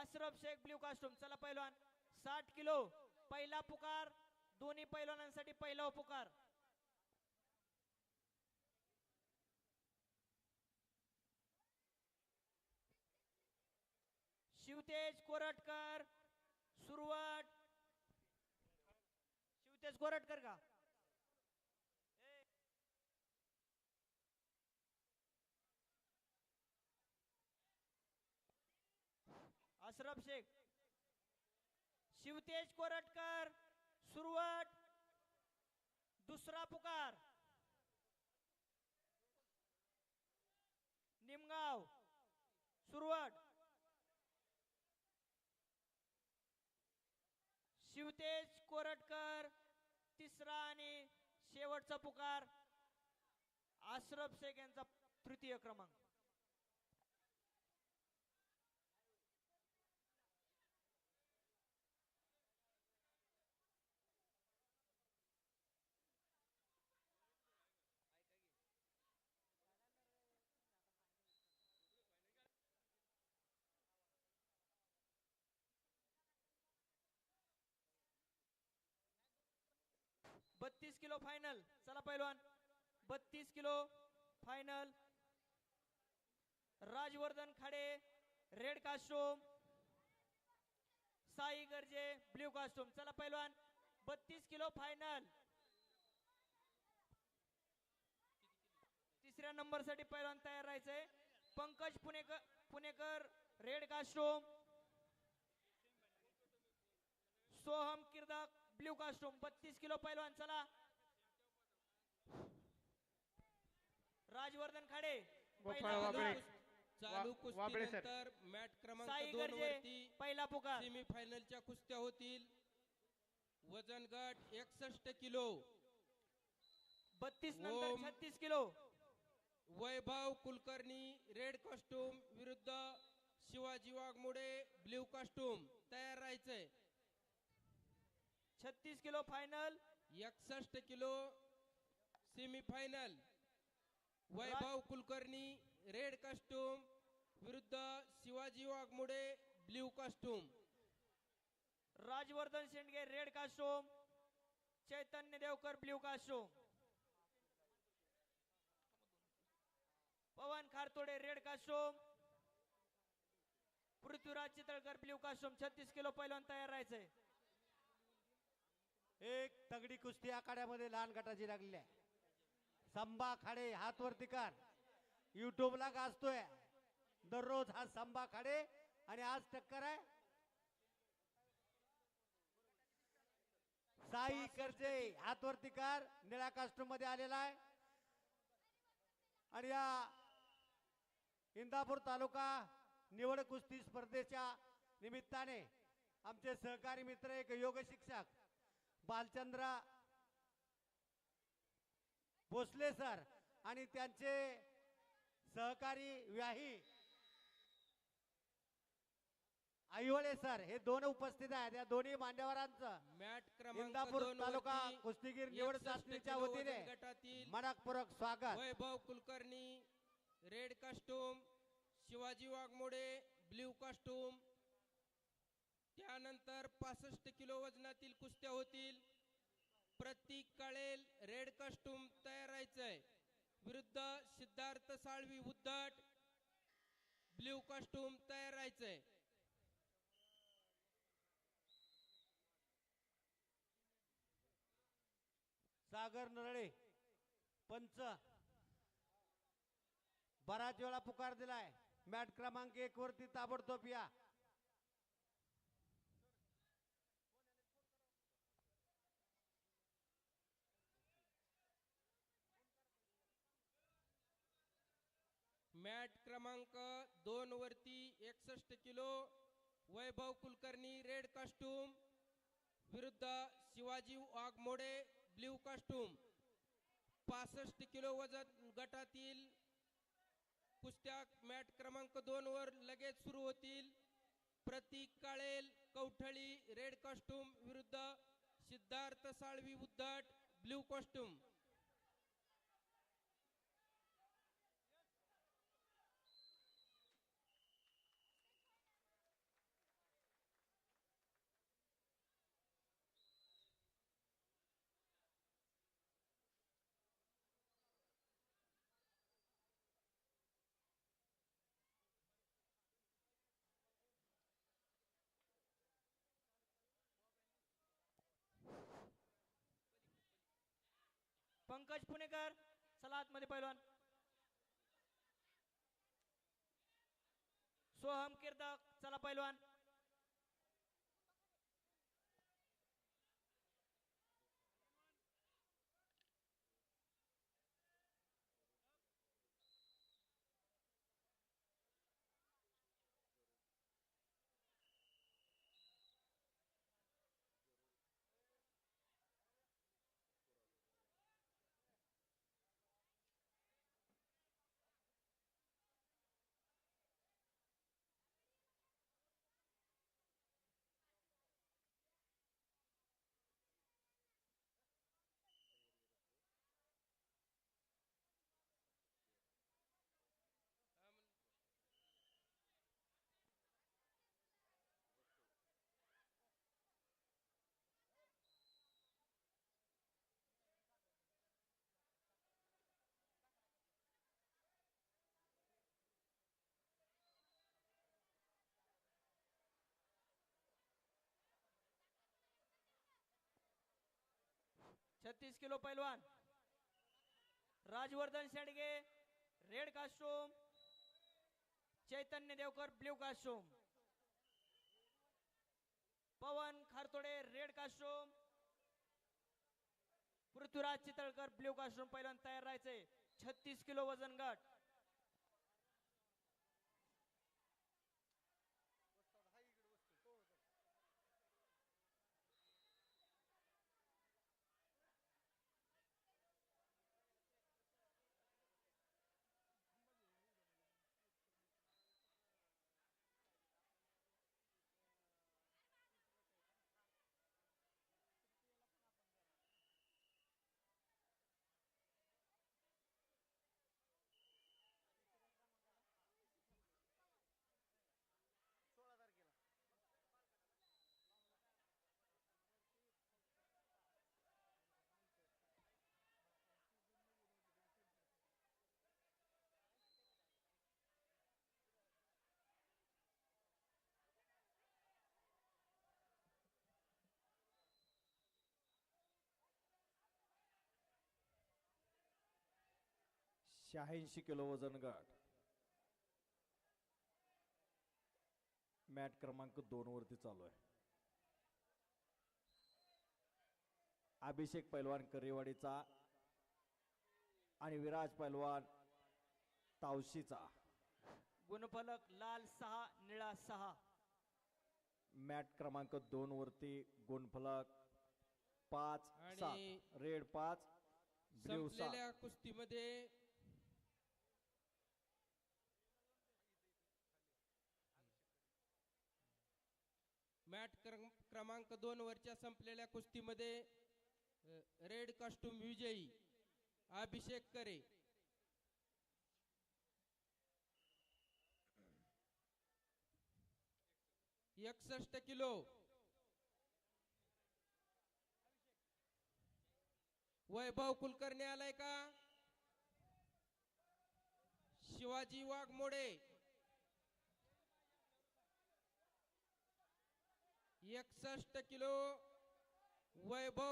Ashraf Shaikh blue costume चला पैलवान. साठ किलो पहिला पुकार दोन्ही पैलवानांसाठी पहिला पुकार शिवतेज कोरटकर सुरवट शिवतेज कोरटकर का? अशरफ शेख शिवतेज कोरटकर सुरवट दुसरा पुकार निमगाव सुरवट शिवतेज कोरटकर तिसरा आणि शेवटचा पुकार आश्रफ शेख यांचा तृतीय क्रमांक. बत्तीस किलो फायनल. चला पैलवान. बत्तीस kilo final. Rajvardhan Khade red costume Sai Garje blue costume चला पैलवान. बत्तीस किलो फायनल. तिसऱ्या नंबरसाठी पैलवान तयार राहायचंय. Pankaj Punekar Punekar red costume Soham Kirdak blue costume बत्तीस किलो पैलवान चला. राजवर्धन खाडे गोपाळ वाबळे. चालू वाबळे सर. कुस्तीनंतर मॅट क्रमांक साई दोन गर्जे वरती पहिला पुकार. सेमीफायनलच्या कुस्त्या होतील. वजन गट एकसष्ट किलो. बत्तीस नंतर ओम. छत्तीस kilo. Vaibhav Kulkarni red costume विरुद्ध शिवाजी वाघमोडे ब्ल्यू कॉस्ट्यूम. तयार राहायचंय. छत्तीस किलो फायनल. एकसष्ट kilo semifinal. Vaibhav Kulkarni red costume विरुद्ध Shivaji Waghmode blue costume Rajvardhan Shendge red costume. Chaitanya Devkar blue costume. Pawan Kharatode red costume. Prithviraj Chitalkar blue costume. छत्तीस kilo पैलवान तयार राहायचंय. एक तगडी कुस्ती आखाड्यामध्ये लहान गटाची लागलेली आहे. संबा खाडे हातवरती कर. युट्यूबला गाजतोय. दररोज हा संभा खाडे आणि आज टक्कर आहे. साई कर्जे हातवरती कर. निळ्या कास्टूममध्ये आलेला आहे. आणि या इंदापूर तालुका निवड कुस्ती स्पर्धेच्या निमित्ताने आमचे सहकारी मित्र एक योग शिक्षक बालचंद्र भोसले सर आणि त्यांचे सहकारी व्याही आईवळे सर हे दोन उपस्थित आहेत. या दोन्ही मान्यवरांचं मॅट क्रमांक इंदापूर तालुका कुस्तीगीर निवड 61 चाचणीच्या वतीने मनपूर्वक स्वागत. Vaibhav Kulkarni red costume Shivaji Waghmode blue costume त्यानंतर पासष्ट किलो वजनातील कुस्त्या होतील. प्रतीक काळेल रेड कॉस्ट्यूम तयार राहायचंय विरुद्ध सिद्धार्थ साळवी उद्धट. ब्ल्यू कॉस्ट्यूम तयार राहायचंय सागर नरळे पंच. बराच वेळा पुकार दिलाय. मॅट क्रमांक एक वरती ताबडतोब या. मॅट क्रमांक दोन वरती एकसष्ट kilo Vaibhav Kulkarni red costume विरुद्ध शिवाजी वाघमोडे ब्ल्यू कॉस्ट्यूम. पासष्ट किलो वजन गटातील कुस्त्या मॅट क्रमांक दोन वर लगेच सुरू होतील. प्रतीक काळेल कौठळी रेड कॉस्ट्यूम विरुद्ध सिद्धार्थ साळवी उद्धट ब्ल्यू कॉस्ट्यूम. पंकज पुणेकर. चला आतमध्ये पैलवान. सोहम कीर्तक चला पैलवान. छत्तीस किलो पैलवान। Rajvardhan Shedge red costume Chaitanya Devkar blue costume Pawan Kharatode red costume Prithviraj Chitalkar blue costume पैलवान तयार राहायचे छत्तीस किलो वजन गट। शहाऐंशी किलो वजन गट मॅट क्रमांक दोन वरती चालू आहे. अभिषेक पैलवान करेवाडीचा आणि विराज पैलवान तावशीचा. गुणफलक लाल सहा निळा सहा. मॅट क्रमांक दोन वरती गुणफलक पाच आणि सात. रेड पाच ब्ल्यू संपलेल्या कुस्तीमध्ये मॅट क्रमांक दोन वरच्या संपलेल्या कुस्तीमध्ये रेड कॉस्ट्युम विजयी अभिषेक करे. एकसष्ट किलो. वैभव कुलकर्णी आलाय का? शिवाजी वाघमोडे. एकसष्ट किलो वैभव